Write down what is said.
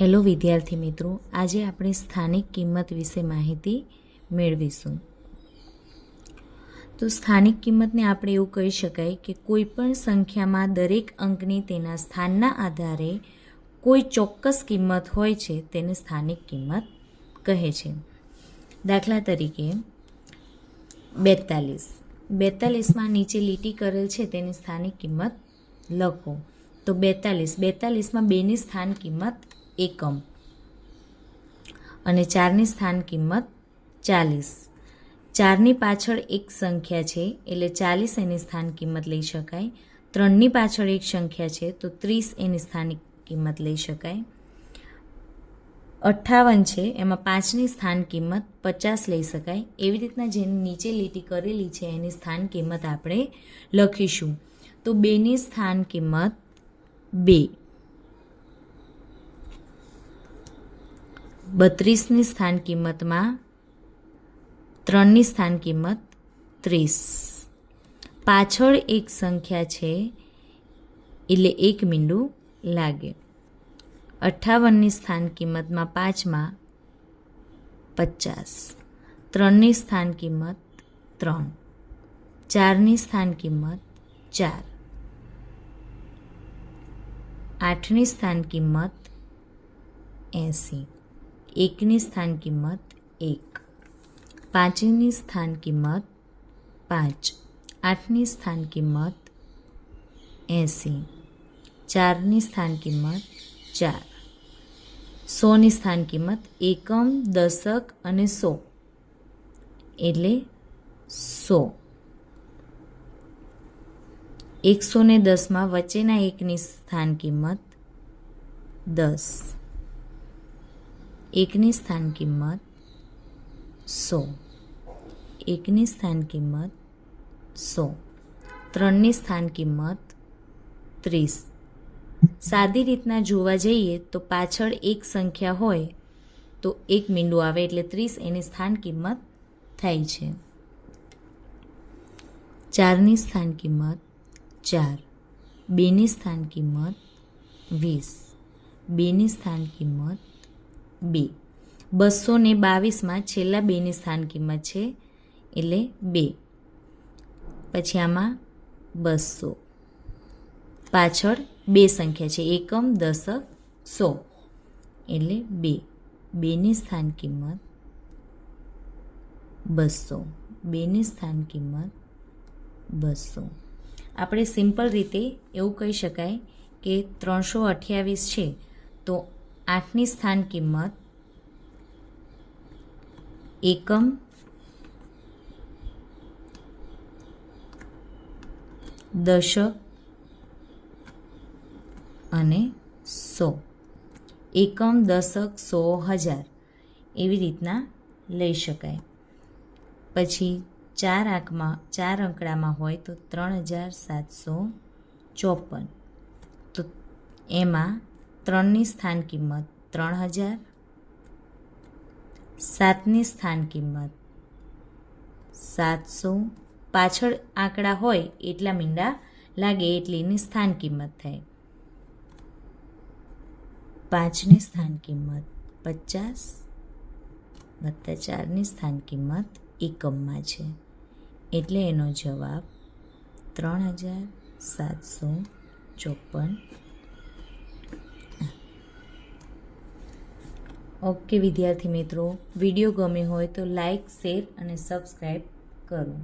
Hello વિદ્યાર્થી મિત્રો, આજે આપણે સ્થાનિક કિંમત વિશે માહિતી મેળવીશું. તો સ્થાનિક કિંમતને આપણે એવું કહી શકાય કે કોઈપણ સંખ્યામાં દરેક અંકની તેના સ્થાનના આધારે કોઈ ચોક્કસ કિંમત હોય છે તેને સ્થાનિક કિંમત કહે છે. દાખલા તરીકે, બેતાલીસ. બેતાલીસમાં નીચે લીટી કરેલ છે તેની સ્થાનિક કિંમત લખો. તો બેતાલીસ. બેતાલીસમાં બેની સ્થાન કિંમત એકમ. અને ચારની સ્થાન કિંમત ચાલીસ. ચારની પાછળ એક સંખ્યા છે, એટલે ચાલીસ એની સ્થાન કિંમત લઈ શકાય. ત્રણની પાછળ એક સંખ્યા છે, તો ત્રીસ એની સ્થાનિક કિંમત લઈ શકાય. અઠ્ઠાવન છે, એમાં પાંચની સ્થાન કિંમત પચાસ લઈ શકાય. એવી રીતના જેની નીચે લીટી કરેલી છે, એની સ્થાન કિંમત આપણે લખીશું. તો બેની સ્થાન કિંમત બે. બત્રીસની સ્થાન કિંમતમાં ત્રણની સ્થાન કિંમત ત્રીસ. પાછળ એક સંખ્યા છે, એટલે એક મીંડું લાગે. અઠ્ઠાવનની સ્થાન કિંમતમાં પાંચમાં પચાસ. ત્રણની સ્થાન કિંમત ત્રણ. ચારની સ્થાન કિંમત ચાર. આઠની સ્થાન કિંમત એંસી. એકની સ્થાન કિંમત એક. પાંચની સ્થાન કિંમત પાંચ. આઠની સ્થાન કિંમત એંસી. ચારની સ્થાન કિંમત ચાર. સોની સ્થાન કિંમત એકમ, દશક અને સો. એટલે સો. એકસો ને દસમાં વચ્ચેના એકની સ્થાન કિંમત દસ. એકની સ્થાન કિંમત સો. એકની સ્થાન કિંમત સો. ત્રણની સ્થાન કિંમત ત્રીસ. સાદી રીતના જોવા જઈએ તો પાછળ એક સંખ્યા હોય તો એક મીંડું આવે એટલે ત્રીસ એની સ્થાન કિંમત થાય છે. ચારની સ્થાન કિંમત ચાર. બેની સ્થાન કિંમત વીસ. બેની સ્થાન કિંમત બે. બસો ને બાવીસમાં છેલ્લા બેની સ્થાન કિંમત છે એટલે બે. પછી આમાં બસો. પાછળ બે સંખ્યા છે. એકમ, દશક, સો. એટલે બે. બેની સ્થાન કિંમત બસો. બેની સ્થાન કિંમત બસો. આપણે સિમ્પલ રીતે એવું કહી શકાય કે ત્રણસો અઠ્યાવીસ છે, તો આઠની સ્થાન કિંમત એકમ દશક અને સો. એકમ દશક સો હજાર. એવી રીતના લઈ શકાય. પછી ચાર આંકમાં, ચાર અંકડામાં હોય તો ત્રણ હજાર સાતસો ચોપન. તો એમાં ત્રણની સ્થાન કિંમત ત્રણ હજાર. સાતની સ્થાન કિંમત સાતસો. પાછળ આંકડા હોય એટલા મીંડા લાગે એટલીની સ્થાન કિંમત થાય. પાંચની સ્થાન કિંમત પચાસ. વત્તા ચારની સ્થાન કિંમત એકમમાં છે. એટલે એનો જવાબ ત્રણ હજાર સાતસો ચોપન. ઓકે વિદ્યાર્થી મિત્રો વીડિયો ગમ્યો હોય તો લાઈક શેર અને સબસ્ક્રાઈબ કરો.